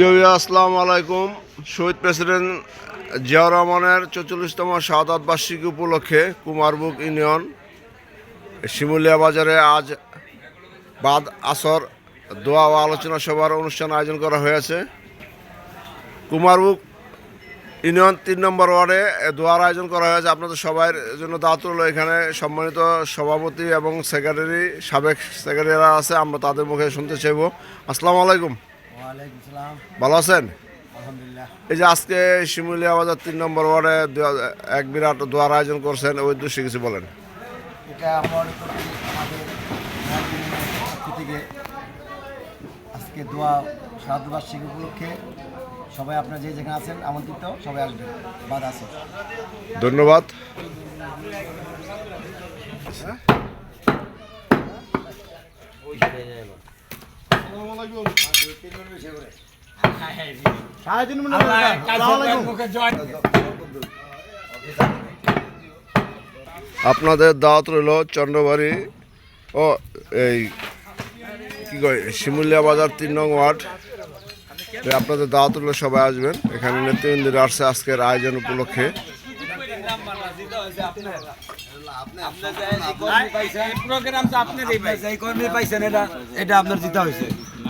ইয়ো, আসসালামু আলাইকুম। শহীদ প্রেসিডেন্ট জিয়াউর রহমানের চৌচল্লিশতম শাহাদ বার্ষিকী উপলক্ষে কুমারবুক ইউনিয়ন শিমুলিয়া বাজারে আজ বাদ আসর দোয়া ও আলোচনা সভার অনুষ্ঠান আয়োজন করা হয়েছে। কুমারবুক ইউনিয়ন তিন নম্বর ওয়ার্ডে দোয়ার আয়োজন করা হয়েছে। আপনাদের সবার জন্য দাওয়াত এখানে সম্মানিত সভাপতি এবং সেক্রেটারি সাবেক সেক্রেটারিরা আছে আমরা তাদের মুখে শুনতে চাইব। আসসালামু আলাইকুম। ভালো আছেন? এই যে আজকে শিমুলিয়া বাজার তিন নম্বর ওয়ার্ডে দু- এক বিরাট দোয়ার আয়োজন করছেন ওই উদ্দেশ্যে কিছু বলেন। এটা আমার থেকে আজকে দোয়া সাধুবার্ষিক উপলক্ষে সবাই আপনারা যে যেখানে আছেন আমন্ত্রিত সবাই আসবেন। বাদ আছে। ধন্যবাদ। আপনাদের দাওয়াত রইল চন্দ্রবাড়ি ও এই কি কয়, শিমুলিয়া বাজার তিন নং ওয়ার্ড। আপনাদের দাওয়াত রইল, সবাই আসবেন। এখানে নেতৃবৃন্দরা আসছে আজকের আয়োজন উপলক্ষে। আপনার জিতা হয়েছে।